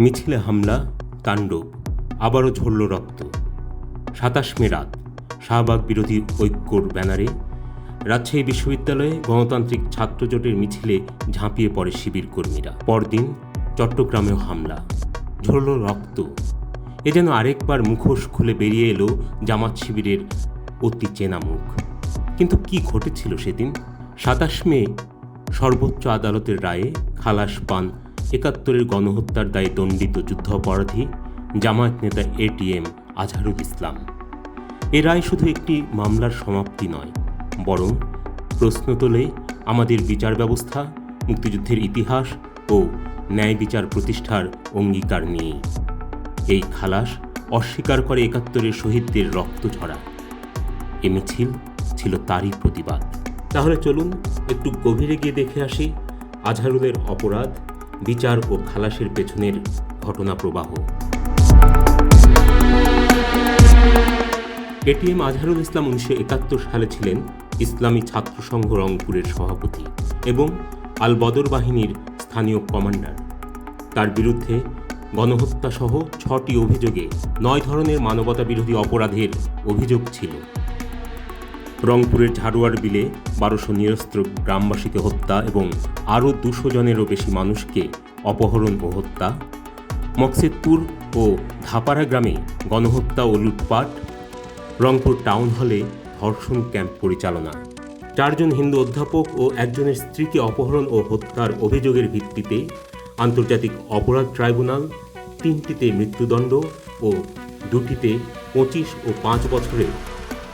মিছিলে হামলা, তাণ্ডব, আবারও ঝরল রক্ত। সাতাশ মে রাত, শাহবাগ বিরোধী ঐক্যর ব্যানারে রাজশাহী বিশ্ববিদ্যালয়ে গণতান্ত্রিক ছাত্রজোটের মিছিলে ঝাঁপিয়ে পড়ে শিবির কর্মীরা। পরদিন চট্টগ্রামেও হামলা, ঝরল রক্ত। এ যেন আরেকবার মুখোশ খুলে বেরিয়ে এলো জামাত শিবিরের অতি চেনা মুখ। কিন্তু কি ঘটেছিল সেদিন? সাতাশ মে সর্বোচ্চ আদালতের রায়ে খালাস পান একাত্তরের গণহত্যার দায়ে দণ্ডিত যুদ্ধাপরাধী জামায়াত নেতা এটিএম আজহারুল ইসলাম। এ রায় শুধু একটি মামলার সমাপ্তি নয়, বরং প্রশ্ন তোলে আমাদের বিচার ব্যবস্থা, মুক্তিযুদ্ধের ইতিহাস ও ন্যায় বিচার প্রতিষ্ঠার অঙ্গীকার নিয়ে এই খালাস অস্বীকার করে একাত্তরের শহীদদের রক্ত ঝরা। এ মিছিল ছিল তারই প্রতিবাদ। তাহলে চলুন একটু গভীরে গিয়ে দেখে আসি আজহারুলের অপরাধ বিচার ও খালাসের পেছনের ঘটনা প্রবাহ এটিএম আজহারুল ইসলাম উনিশশো একাত্তর সালে ছিলেন ইসলামী ছাত্র সংঘ রংপুরের সভাপতি এবং আল বদর বাহিনীর স্থানীয় কমান্ডার। তার বিরুদ্ধে গণহত্যা সহ ছটি অভিযোগে নয় ধরনের মানবতা বিরোধী অপরাধের অভিযোগ ছিল। রংপুরের ঝাড়ুয়ার বিলে বারোশো নিরস্ত্র গ্রামবাসীকে হত্যা এবং আরও দুশো জনেরও বেশি মানুষকে অপহরণ ও হত্যা। মকসেদপুর ও ধাপাড়া গ্রামে গণহত্যা ও লুটপাট। রংপুর টাউন হলে ধর্ষণ ক্যাম্প পরিচালনা। চারজন হিন্দু অধ্যাপক ও একজনের স্ত্রীকে অপহরণ ও হত্যার অভিযোগের ভিত্তিতে আন্তর্জাতিক অপরাধ ট্রাইব্যুনাল তিনটিতে মৃত্যুদণ্ড ও দুটিতে পঁচিশ ও পাঁচ বছরের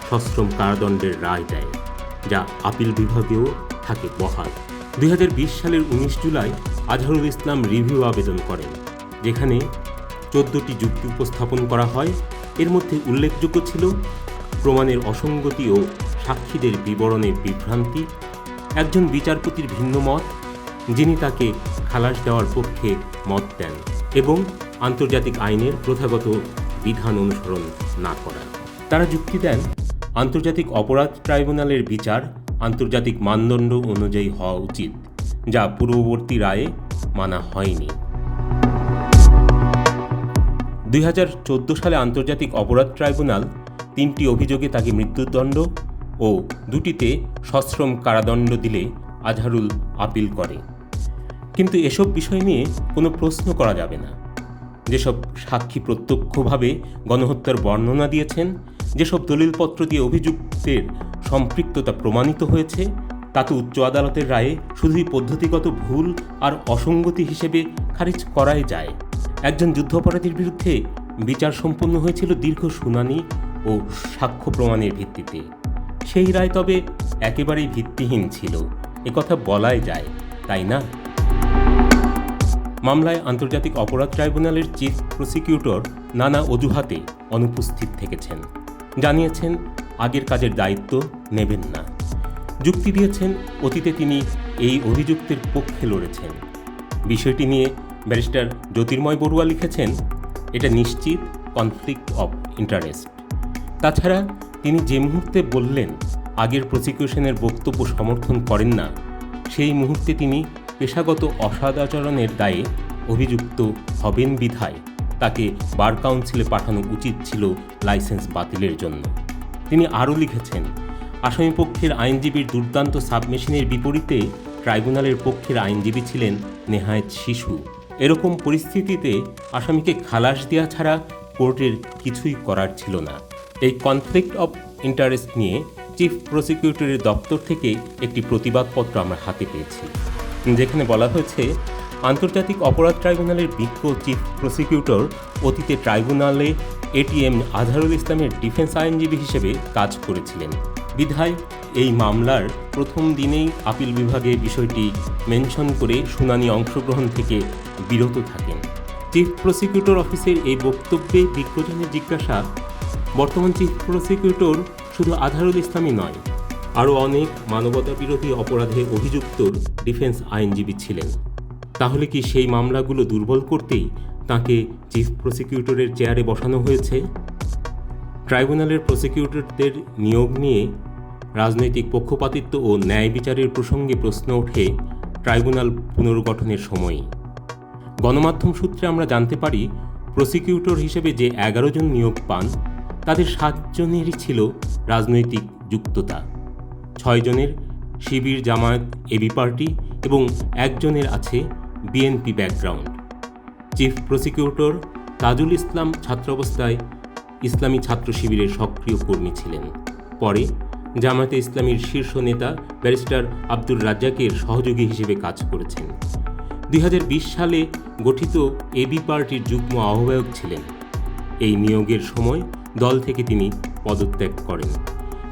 সশ্রম কারাদণ্ডের রায় দেয়, যা আপিল বিভাগেও থাকে বহাল। দুই হাজার বিশ সালের উনিশ জুলাই আজহারুল ইসলাম রিভিউ আবেদন করেন, যেখানে চোদ্দটি যুক্তি উপস্থাপন করা হয়। এর মধ্যে উল্লেখযোগ্য ছিল প্রমাণের অসঙ্গতি ও সাক্ষীদের বিবরণের বিভ্রান্তি, একজন বিচারপতির ভিন্ন মত, যিনি তাকে খালাস দেওয়ার পক্ষে মত দেন এবং আন্তর্জাতিক আইনের প্রথাগত বিধান অনুসরণ না করা তারা যুক্তি দেন আন্তর্জাতিক অপরাধ ট্রাইব্যুনালের বিচার আন্তর্জাতিক মানদণ্ড অনুযায়ী হওয়া উচিত, যা পূর্ববর্তী রায়ে মানা হয়নি। দুই হাজার চোদ্দ সালে আন্তর্জাতিক অপরাধ ট্রাইব্যুনাল তিনটি অভিযোগে তাকে মৃত্যুদণ্ড ও দুটিতে সশ্রম কারাদণ্ড দিলে আজহারুল আপিল করে। কিন্তু এসব বিষয় নিয়ে কোনো প্রশ্ন করা যাবে না। যেসব সাক্ষী প্রত্যক্ষভাবে গণহত্যার বর্ণনা দিয়েছেন যেসব দলিলপত্র দিয়ে অভিযুক্তের সম্পৃক্ততা প্রমাণিত হয়েছে, তাতে উচ্চ আদালতের রায়ে শুধুই পদ্ধতিগত ভুল আর অসঙ্গতি হিসেবে খারিজ করাই যায়। একজন যুদ্ধাপরাধীর বিরুদ্ধে বিচার সম্পন্ন হয়েছিল দীর্ঘ শুনানি ও সাক্ষ্য প্রমাণের ভিত্তিতে। সেই রায় তবে একেবারেই ভিত্তিহীন ছিল। একথা বলাই যায়, তাই না? মামলায় আন্তর্জাতিক অপরাধ ট্রাইব্যুনালের চিফ প্রসিকিউটর নানা অজুহাতে অনুপস্থিত থেকেছেন। জানিয়েছেন, আগের কাজের দায়িত্ব নেবেন না। যুক্তি দিয়েছেন, অতীতে তিনি এই অভিযুক্তের পক্ষে লড়েছেন। বিষয়টি নিয়ে ব্যারিস্টার জ্যোতির্ময় বড়ুয়া লিখেছেন, এটা নিশ্চিত কনফ্লিক্ট অফ ইন্টারেস্ট তাছাড়া তিনি যে মুহূর্তে বললেন, আগের প্রসিকিউশনের বক্তব্য সমর্থন করেন না, সেই মুহূর্তে তিনি পেশাগত অসদাচরণের দায়ে অভিযুক্ত হবেন বিধায়। তাকে বার কাউন্সিলে পাঠানো উচিত ছিল লাইসেন্স বাতিলের জন্য। তিনি আরও লিখেছেন আসামিপক্ষের আইনজীবীর দুর্দান্ত সাবমেশিনের বিপরীতে ট্রাইব্যুনালের পক্ষের আইনজীবী ছিলেন নেহায়েত শিশু। এরকম পরিস্থিতিতে আসামিকে খালাস দেওয়া ছাড়া কোর্টের কিছুই করার ছিল না। এই কনফ্লিক্ট অফ ইন্টারেস্ট নিয়ে চিফ প্রসিকিউটরের দপ্তর থেকে একটি প্রতিবাদপত্র আমরা হাতে পেয়েছি। যেখানে বলা হয়েছে আন্তর্জাতিক অপরাধ ট্রাইব্যুনালের বিজ্ঞ চিফ প্রসিকিউটর অতীতে ট্রাইব্যুনালে এটিএম আজহারুল ইসলামের ডিফেন্স আইনজীবী হিসেবে কাজ করেছিলেন। বিধায় এই মামলার প্রথম দিনেই আপিল বিভাগে বিষয়টি মেনশন করে শুনানি অংশগ্রহণ থেকে বিরত থাকেন। চিফ প্রসিকিউটর অফিসের এই বক্তব্যে বিজ্ঞজনের জিজ্ঞাসা, বর্তমান চিফ প্রসিকিউটর শুধু আধারুল ইসলামই নয়, আরও অনেক মানবতা বিরোধী অপরাধে অভিযুক্ত ডিফেন্স আইনজীবী ছিলেন। তাহলে কি সেই মামলাগুলো দুর্বল করতেই তাকে চিফ প্রসিকিউটরের চেয়ারে বসানো হয়েছে? ট্রাইব্যুনালের প্রসিকিউটরদের নিয়োগ নিয়ে রাজনৈতিক পক্ষপাতিত্ব ও ন্যায় বিচারের প্রসঙ্গে প্রশ্ন ওঠে ট্রাইব্যুনাল পুনর্গঠনের সময়ই গণমাধ্যম সূত্রে আমরা জানতে পারি, প্রসিকিউটর হিসেবে যে এগারো জন নিয়োগ পান, তাদের সাতজনেরই ছিল রাজনৈতিক যুক্ততা। ছয়জনের শিবির, জামায়াত, এবি পার্টি এবং একজনের আছে BNP background chief prosecutor Tajul Islam ছাত্রাবস্থায় ইসলামী ছাত্র শিবিরের সক্রিয় কর্মী ছিলেন। পরে জামায়াতে ইসলামীর শীর্ষ নেতা ব্যারিস্টার আব্দুর রাজ্জাকের সহযোগী হিসেবে কাজ করেছেন। দুই হাজার বিশ সালে গঠিত এবি পার্টির যুগ্ম আহ্বায়ক ছিলেন। এই নিয়োগের সময় দল থেকে তিনি পদত্যাগ করেন।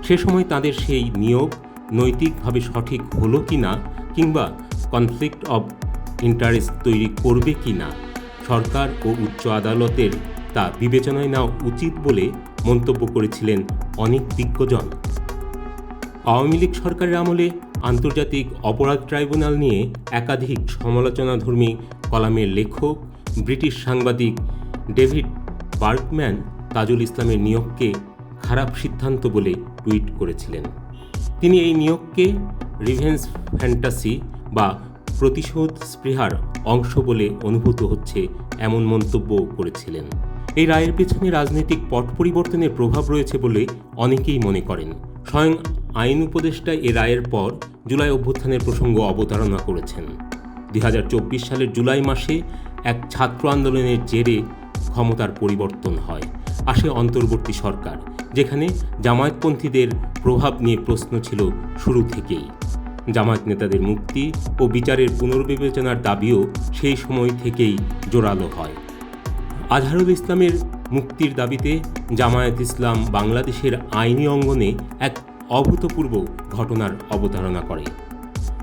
সে সময় তাদের সেই নিয়োগ নৈতিকভাবে সঠিক হলো কি না কিংবা কনফ্লিক্ট অব ইন্টারেস্ট তৈরি করবে কি না? সরকার ও উচ্চ আদালতের তা বিবেচনায় নেওয়া উচিত বলে মন্তব্য করেছিলেন অনেক বিজ্ঞজন আওয়ামী লীগ সরকারের আমলে আন্তর্জাতিক অপরাধ ট্রাইব্যুনাল নিয়ে একাধিক সমালোচনাধর্মী কলামের লেখক, ব্রিটিশ সাংবাদিক ডেভিড বার্কম্যান তাজুল ইসলামের নিয়োগকে খারাপ সিদ্ধান্ত বলে টুইট করেছিলেন। তিনি এই নিয়োগকে রিভেন্স ফ্যান্টাসি বা প্রতিশোধ স্পৃহার অংশ বলে অনুভূত হচ্ছে এমন মন্তব্য করেছিলেন। এই রায়ের পেছনে রাজনৈতিক পট পরিবর্তনের প্রভাব রয়েছে বলে অনেকেই মনে করেন। স্বয়ং আইন উপদেষ্টা এ রায়ের পর জুলাই অভ্যুত্থানের প্রসঙ্গ অবতারণা করেছেন। দুই হাজার চব্বিশ সালের জুলাই মাসে এক ছাত্র আন্দোলনের জেরে ক্ষমতার পরিবর্তন হয়। আসে অন্তর্বর্তী সরকার, যেখানে জামায়াতপন্থীদের প্রভাব নিয়ে প্রশ্ন ছিল শুরু থেকেই। জামায়াত নেতাদের মুক্তি ও বিচারের পুনর্বিবেচনার দাবিও সেই সময় থেকেই জোরালো হয়। আজহারুল ইসলামের মুক্তির দাবিতে জামায়াত ইসলাম বাংলাদেশের আইনি অঙ্গনে এক অভূতপূর্ব ঘটনার অবতারণা করে।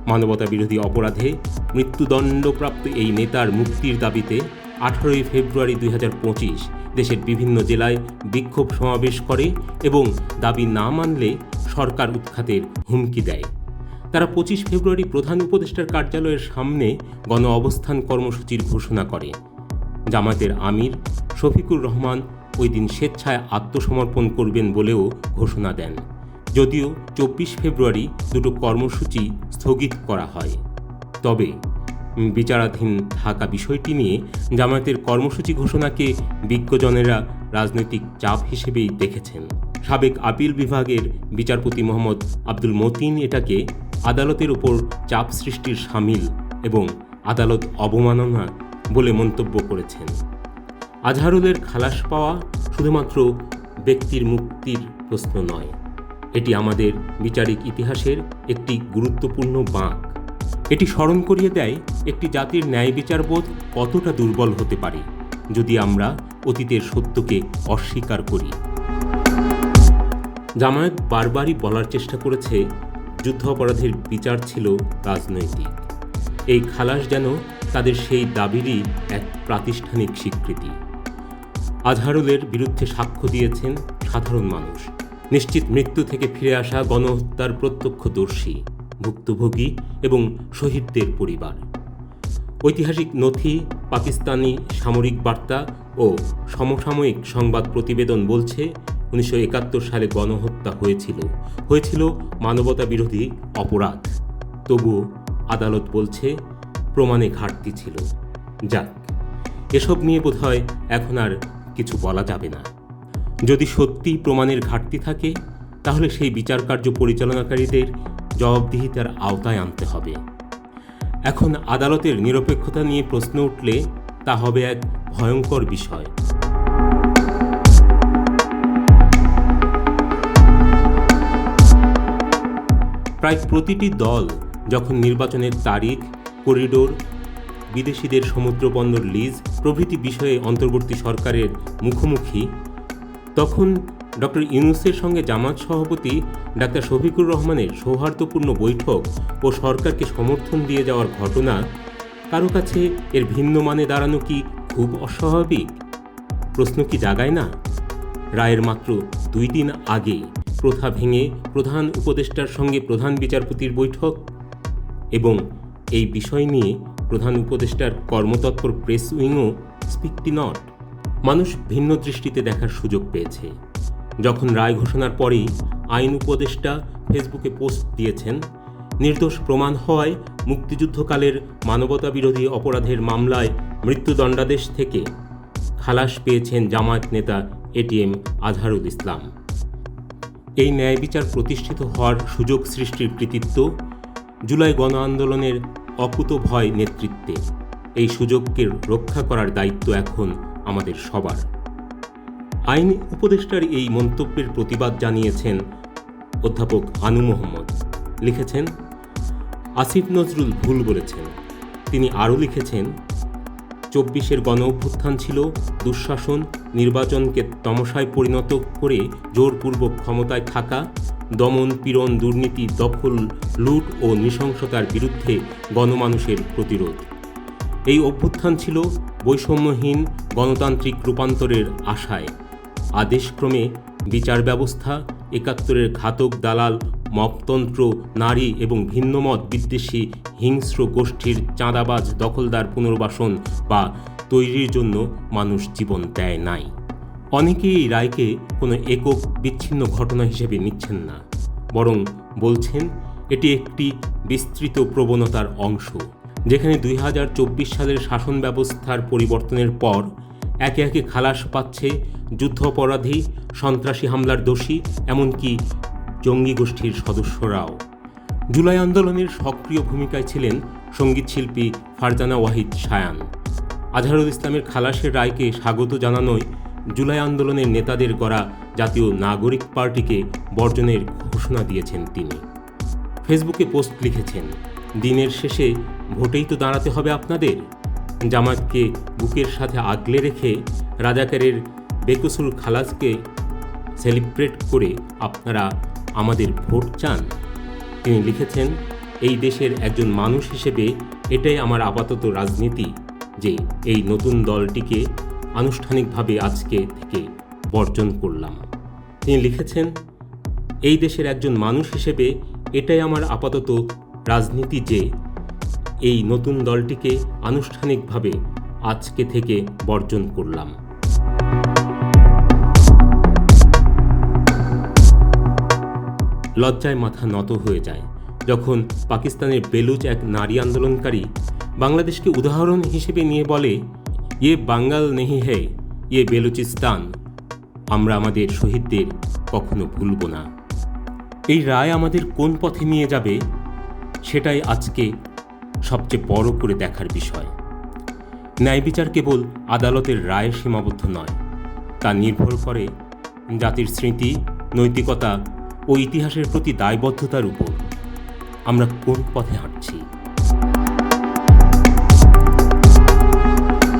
মানবতা বিরোধী অপরাধে মৃত্যুদণ্ডপ্রাপ্ত এই নেতার মুক্তির দাবিতে আঠারোই ফেব্রুয়ারি দুই হাজার পঁচিশ দেশের বিভিন্ন জেলায় বিক্ষোভ সমাবেশ করে এবং দাবি না মানলে সরকার উৎখাতের হুমকি দেয়। তারা পঁচিশ ফেব্রুয়ারি প্রধান উপদেষ্টার কার্যালয়ের সামনে গণ অবস্থান কর্মসূচির ঘোষণা করে। জামাতের আমির শফিকুর রহমান ওই দিন স্বেচ্ছায় আত্মসমর্পণ করবেন বলেও ঘোষণা দেন। যদিও চব্বিশ ফেব্রুয়ারি দুটো কর্মসূচি স্থগিত করা হয়। তবে বিচারাধীন থাকা বিষয়টি নিয়ে জামায়াতের কর্মসূচি ঘোষণাকে বিজ্ঞজনেরা রাজনৈতিক চাপ হিসেবেই দেখেছেন। সাবেক আপিল বিভাগের বিচারপতি মোহাম্মদ আব্দুল মতিন এটাকে আদালতের উপর চাপ সৃষ্টির সামিল এবং আদালত অবমাননা বলে মন্তব্য করেছেন। আজহারুলের খালাস পাওয়া শুধুমাত্র ব্যক্তির মুক্তির প্রশ্ন নয়, এটি আমাদের বিচারিক ইতিহাসের একটি গুরুত্বপূর্ণ বাঁক। এটি স্মরণ করিয়ে দেয় একটি জাতির ন্যায় বিচারবোধ কতটা দুর্বল হতে পারে, যদি আমরা অতীতের সত্যকে অস্বীকার করি। জামায়াত বারবারই বলার চেষ্টা করেছে যুদ্ধ অপরাধের বিচার ছিল রাজনৈতিক। এই খালাস যেন তাদের সেই দাবিরই এক প্রাতিষ্ঠানিক স্বীকৃতি। আজহারুলের বিরুদ্ধে সাক্ষ্য দিয়েছেন সাধারণ মানুষ। নিশ্চিত মৃত্যু থেকে ফিরে আসা গণহত্যার প্রত্যক্ষদর্শী, ভুক্তভোগী এবং শহীদদের পরিবার। ঐতিহাসিক নথি, পাকিস্তানি সামরিক বার্তা ও সমসাময়িক সংবাদ প্রতিবেদন বলছে উনিশশো একাত্তর সালে গণহত্যা হয়েছিল। হয়েছিল মানবতা বিরোধী অপরাধ। তবুও আদালত বলছে, প্রমাণে ঘাটতি ছিল। যাক, এসব নিয়ে বোধহয় এখন আর কিছু বলা যাবে না। যদি সত্যি প্রমাণের ঘাটতি থাকে, তাহলে সেই বিচার কার্য পরিচালনাকারীদের জবাবদিহিতার আওতায় আনতে হবে। এখন আদালতের নিরপেক্ষতা নিয়ে প্রশ্ন উঠলে তা হবে এক ভয়ঙ্কর বিষয়। প্রায় প্রতিটি দল যখন নির্বাচনের তারিখ, করিডোর, বিদেশিদের সমুদ্রবন্দর লিজ, প্রভৃতি বিষয়ে অন্তর্বর্তী সরকারের মুখোমুখি, তখন ডক্টর ইউনুসের সঙ্গে জামাত সভাপতি ডাক্তার শফিকুর রহমানের সৌহার্দ্যপূর্ণ বৈঠক ও সরকারকে সমর্থন দিয়ে যাওয়ার ঘটনা, কারও কাছে এর ভিন্ন মানে দাঁড়ানো কি খুব অস্বাভাবিক? প্রশ্ন কি জাগায় না? রায়ের মাত্র দুই দিন আগে। প্রথা ভেঙে প্রধান উপদেষ্টার সঙ্গে প্রধান বিচারপতির বৈঠক এবং এই বিষয় নিয়ে প্রধান উপদেষ্টার কর্মতৎপর প্রেস উইংও স্পিকটি নট। মানুষ ভিন্ন দৃষ্টিতে দেখার সুযোগ পেয়েছে। যখন রায় ঘোষণার পরেই আইন উপদেষ্টা ফেসবুকে পোস্ট দিয়েছেন, নির্দোষ প্রমাণ হওয়ায় মুক্তিযুদ্ধকালের মানবতা বিরোধী অপরাধের মামলায় মৃত্যুদণ্ডাদেশ থেকে খালাস পেয়েছেন জামায়াত নেতা এটিএম আজহারুল ইসলাম। এই ন্যায় বিচার প্রতিষ্ঠিত হওয়ার সুযোগ সৃষ্টির কৃতিত্ব, জুলাই গণ আন্দোলনের অকুতভয় নেতৃত্বে। এই সুযোগকে রক্ষা করার দায়িত্ব এখন আমাদের সবার। আইন উপদেষ্টার এই মন্তব্যের প্রতিবাদ জানিয়েছেন অধ্যাপক আনু মোহাম্মদ। লিখেছেন, আসিফ নজরুল ভুল বলেছেন। তিনি আরও লিখেছেন চব্বিশের গণ অভ্যুত্থান ছিল, দুঃশাসন, নির্বাচনকে তমসায় পরিণত করে জোরপূর্বক ক্ষমতায় থাকা, দমন পীড়ন দুর্নীতি, দখল, লুট ও নৃশংসতার বিরুদ্ধে গণমানুষের প্রতিরোধ। এই অভ্যুত্থান ছিল বৈষম্যহীন, গণতান্ত্রিক রূপান্তরের আশায়। আদেশক্রমে বিচার ব্যবস্থা একাত্তরের ঘাতক দালাল মপতন্ত্র নারী এবং ভিন্নমত বিদ্বেষী হিংস্র গোষ্ঠীর চাঁদাবাজ দখলদার পুনর্বাসন বা তৈরির জন্য মানুষ জীবন দেয় নাই। অনেকেই এই রায়কে কোনো একক বিচ্ছিন্ন ঘটনা হিসেবে নিচ্ছেন না, বরং বলছেন এটি একটি বিস্তৃত প্রবণতার অংশ, যেখানে দুই হাজার চব্বিশ সালের শাসন ব্যবস্থার পরিবর্তনের পর একে একে খালাস পাচ্ছে যুদ্ধাপরাধী, সন্ত্রাসী হামলার দোষী, এমনকি জঙ্গি গোষ্ঠীর সদস্যরাও। জুলাই আন্দোলনের সক্রিয় ভূমিকায় ছিলেন সঙ্গীতশিল্পী ফারজানা ওয়াহিদ শায়ান আজহারুল ইসলামের খালাসের রায়কে স্বাগত জানানোয় জুলাই আন্দোলনের নেতাদের গড়া জাতীয় নাগরিক পার্টিকে বর্জনের ঘোষণা দিয়েছেন তিনি। ফেসবুকে পোস্ট লিখেছেন, দিনের শেষে ভোটেই তো দাঁড়াতে হবে আপনাদের? জামাতকে বুকের সাথে আগলে রেখে রাজাকারের বেকসুর খালাসকে সেলিব্রেট করে আপনারা আমাদের ভোট চান। তিনি লিখেছেন, এই দেশের একজন মানুষ হিসেবে এটাই আমার আপাতত রাজনীতি যে এই নতুন দলটিকে আনুষ্ঠানিকভাবে আজকে থেকে বর্জন করলাম। তিনি লিখেছেন, এই দেশের একজন মানুষ হিসেবে এটাই আমার আপাতত রাজনীতি যে এই নতুন দলটিকে আনুষ্ঠানিকভাবে আজকে থেকে বর্জন করলাম। লজ্জায় মাথা নত হয়ে যায় যখন পাকিস্তানের বেলুচ এক নারী আন্দোলনকারী বাংলাদেশকে উদাহরণ হিসেবে নিয়ে বলে ইয়ে বাঙ্গাল নেহি হে ইয়ে বেলুচিস্তান, আমরা আমাদের শহীদদের কখনো ভুলব না। এই রায় আমাদের কোন পথে নিয়ে যাবে, সেটাই আজকে সবচেয়ে বড় করে দেখার বিষয়। ন্যায় বিচার কেবল আদালতের রায়ে সীমাবদ্ধ নয়, তা নির্ভর করে জাতির স্মৃতি, নৈতিকতা ও ইতিহাসের প্রতি দায়বদ্ধতার উপর। আমরা কোন পথে হাঁটছি?